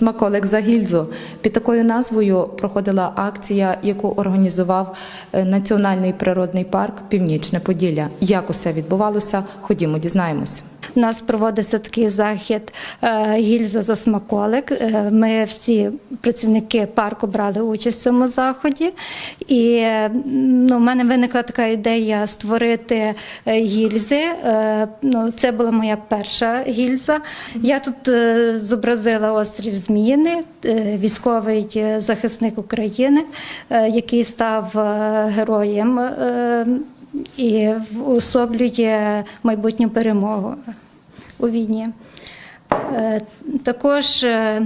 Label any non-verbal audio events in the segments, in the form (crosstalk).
Смаколик за гільзу. Під такою назвою проходила акція, яку організував е, Національний природний парк Північне Поділля. Як усе відбувалося? Ходімо, дізнаємось. У нас проводиться такий захід е, гільза за смаколик. Е, Ми всі працівники парку брали участь в цьому заході. І ну, в мене виникла така ідея створити е, гільзи. Ну, це була моя перша гільза. Я тут зобразила острів Зміїни, військовий захисник України, який став героєм. І уособлює майбутню перемогу у війні. Е, Також е,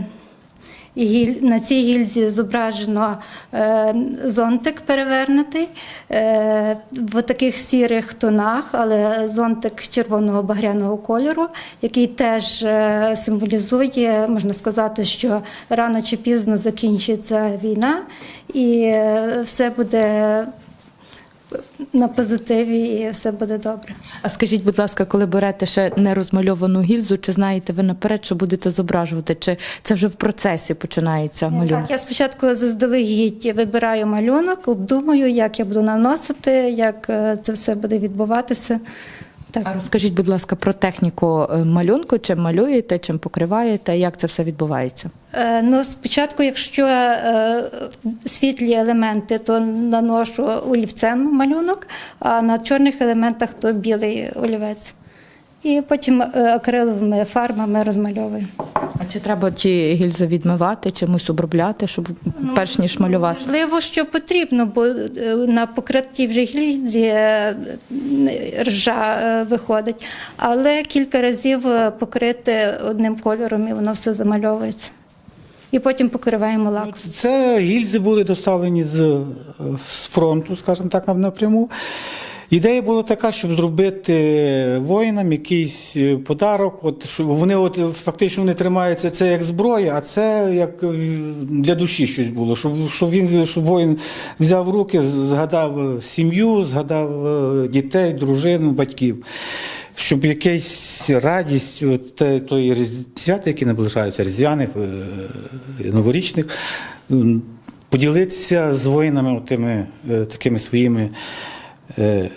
на цій гільзі зображено е, зонтик перевернутий в таких сірих тонах, але зонтик червоного багряного кольору, який теж символізує, можна сказати, що рано чи пізно закінчиться війна, і все буде на позитиві і все буде добре. А скажіть, будь ласка, коли берете ще не розмальовану гільзу, чи знаєте ви наперед, що будете зображувати? Чи це вже в процесі починається малюнок? Так, я спочатку заздалегідь вибираю малюнок, обдумую, як я буду наносити, як е, це все буде відбуватися. Так. А розкажіть, будь ласка, про техніку е, малюнку, чим малюєте, чим покриваєте, як це все відбувається? Е, Ну, спочатку, якщо е, світлі елементи, то наношу олівцем малюнок, а на чорних елементах то білий олівець. І потім е, акриловими фарбами розмальовую. А чи треба ті гільзи відмивати, чимось обробляти, щоб перш ніж малювати? Можливо, що потрібно, бо е, на покриттій вже гільзі е, ржа е, виходить, але кілька разів покрити одним кольором і воно все замальовується. І потім покриваємо лаком. Це гільзи були доставлені з, з фронту, скажімо так, нам напряму. Ідея була така, щоб зробити воїнам якийсь е, подарок. От щоб вони от фактично вони тримаються це як зброя, а це як е, для душі щось було. Щоб, щоб він щоб воїн взяв руки, згадав е, сім'ю, згадав дітей, дружину, батьків. Щоб якась радість от, тої свята, які наближаються, різдвяних, новорічних, поділитися з воїнами тими такими своїми е,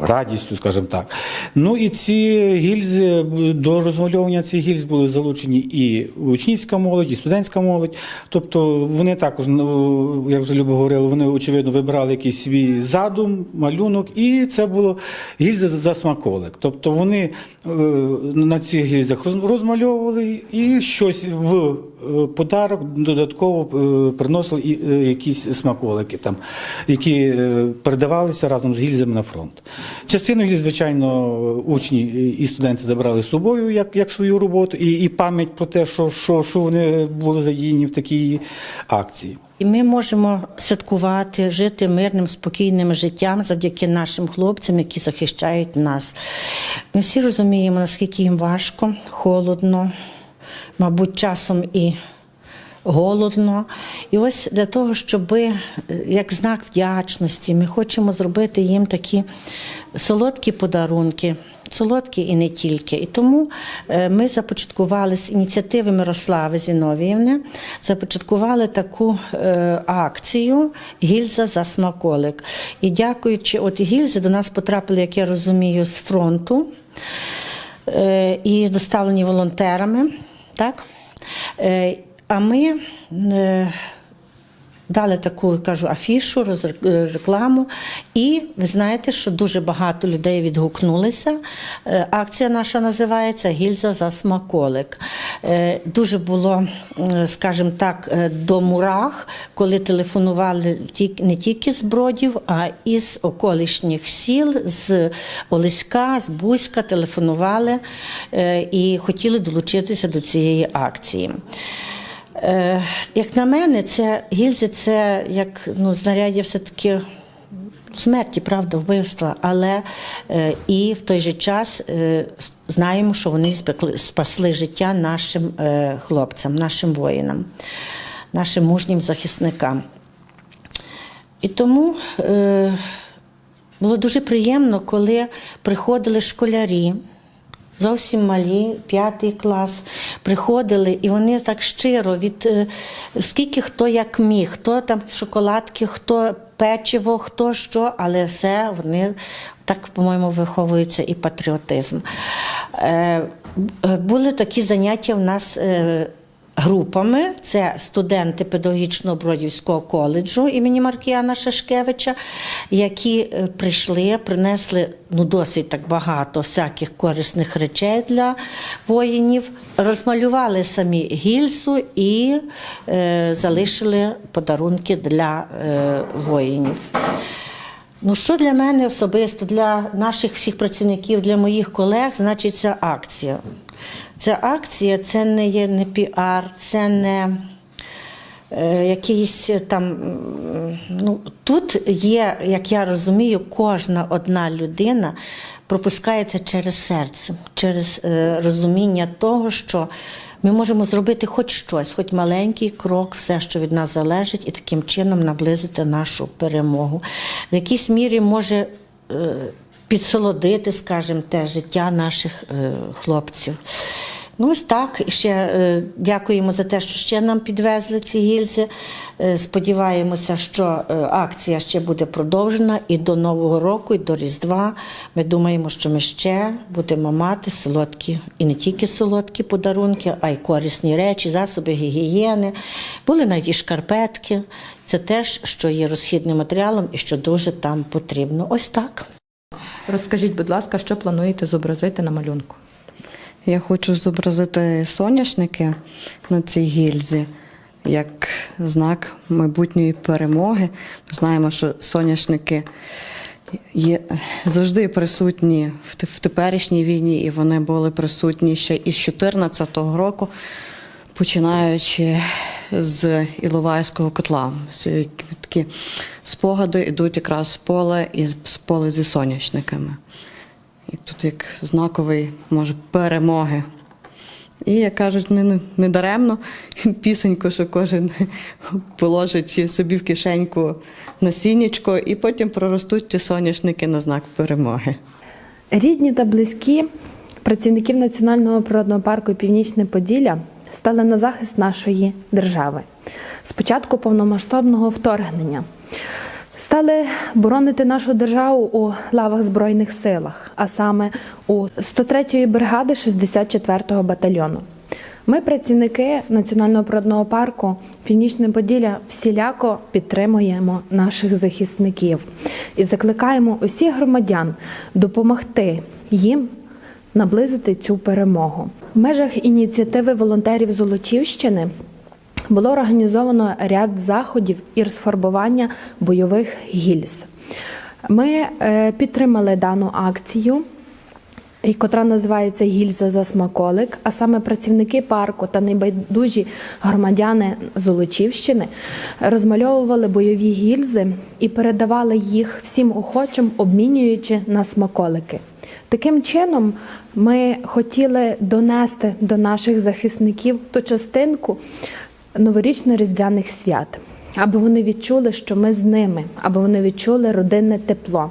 радістю, скажімо так. Ну і ці гільзи до розмальовування цих гільз були залучені і учнівська молодь, і студентська молодь. Тобто вони також, ну, як вже Люба говорила, вони очевидно вибирали якийсь свій задум, малюнок, і це було гільзи за смаколик. Тобто вони е, на цих гільзах роз- розмальовували і щось в е, подарок додатково е, приносили якісь смаколики, там, які передавалися разом з гільзами на фронт. Частину гільз, звичайно, учні і студенти забрали з собою як, як свою роботу, і, і пам'ять про те, що, що, що вони були задіяні в такій акції. І ми можемо святкувати, жити мирним, спокійним життям завдяки нашим хлопцям, які захищають нас. Ми всі розуміємо, наскільки їм важко, холодно, мабуть, часом і голодно. І ось для того, щоб е, як знак вдячності, ми хочемо зробити їм такі солодкі подарунки. Солодкі і не тільки. І тому е, ми започаткували з ініціативи Мирослави Зіновіївни, започаткували таку е, акцію Гільза за смаколик. І дякуючи от гільзи, до нас потрапили, як я розумію, з фронту і доставлені волонтерами. Так? А ми е, дали таку кажу афішу, рекламу. І ви знаєте, що дуже багато людей відгукнулися. Е, Акція наша називається Гільза за смаколик. Е, Дуже було, скажімо так, до мурах, коли телефонували не тільки з Бродів, а і з околишніх сіл, з Олеська, з Бузька телефонували і хотіли долучитися до цієї акції. Е, Як на мене, це гільзи це як ну, знаряддя все-таки смерті, правда, вбивства, але е, і в той же час е, знаємо, що вони спасли життя нашим хлопцям, нашим воїнам, нашим мужнім захисникам. І тому було дуже приємно, коли приходили школярі Зовсім малі, п'ятий клас, приходили, і вони так щиро від е, скільки хто як міг, хто там шоколадки, хто печиво, хто що, але все вони так, по-моєму, виховуються і патріотизм. Е, е, були такі заняття в нас. Групами це студенти педагогічного бродівського коледжу імені Маркіяна Шашкевича, які е, прийшли, принесли ну досить так багато всяких корисних речей для воїнів, розмалювали самі гільзу і е, залишили подарунки для е, воїнів. Ну, що для мене особисто, для наших всіх працівників, для моїх колег, значить ця акція. Ця акція це не є не піар, це не е, якийсь там. Ну, тут є, як я розумію, кожна одна людина пропускається через серце, через е, розуміння того, що ми можемо зробити хоч щось, хоч маленький крок, все, що від нас залежить, і таким чином наблизити нашу перемогу. В якійсь мірі може е, підсолодити, скажімо, те життя наших е, хлопців. Ну, ось так. Ще е, дякуємо за те, що ще нам підвезли ці гільзи. Е, сподіваємося, що е, акція ще буде продовжена і до Нового року, і до Різдва. Ми думаємо, що ми ще будемо мати солодкі, і не тільки солодкі подарунки, а й корисні речі, засоби гігієни. Були навіть і шкарпетки. Це теж, що є розхідним матеріалом і що дуже там потрібно. Ось так. Розкажіть, будь ласка, що плануєте зобразити на малюнку? Я хочу зобразити соняшники на цій гільзі як знак майбутньої перемоги. Ми знаємо, що соняшники є завжди присутні в теперішній війні, і вони були присутні ще із 2014 року, починаючи з Іловайського котла. Такі спогади йдуть якраз з поля і з поля зі соняшниками. І тут як знаковий, може, перемоги. І, як кажуть, не, не, даремно (laughs) пісеньку, що кожен (laughs) положить собі в кишеньку насіннячко, і потім проростуть ті соняшники на знак перемоги. Рідні та близькі працівників Національного природного парку Північне Поділля стали на захист нашої держави з початку повномасштабного вторгнення. Стали боронити нашу державу у лавах Збройних силах, а саме у 103-ї бригади 64-го батальйону. Ми, працівники Національного природного парку Північне Поділля, всіляко підтримуємо наших захисників і закликаємо усіх громадян допомогти їм наблизити цю перемогу. В межах ініціативи волонтерів Золочівщини було організовано ряд заходів і розфарбування бойових гільз. Ми е, підтримали дану акцію котра називається Гільза за смаколик. А саме працівники парку та небайдужі громадяни Золочівщини розмальовували бойові гільзи і передавали їх всім охочим, обмінюючи на смаколики. Таким чином, ми хотіли донести до наших захисників ту частинку новорічно-різдвяних свят, аби вони відчули, що ми з ними, аби вони відчули родинне тепло.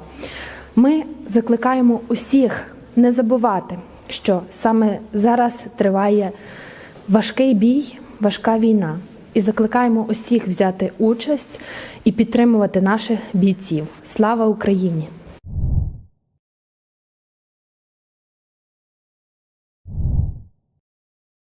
Ми закликаємо усіх не забувати, що саме зараз триває важкий бій, важка війна. І закликаємо усіх взяти участь і підтримувати наших бійців. Слава Україні!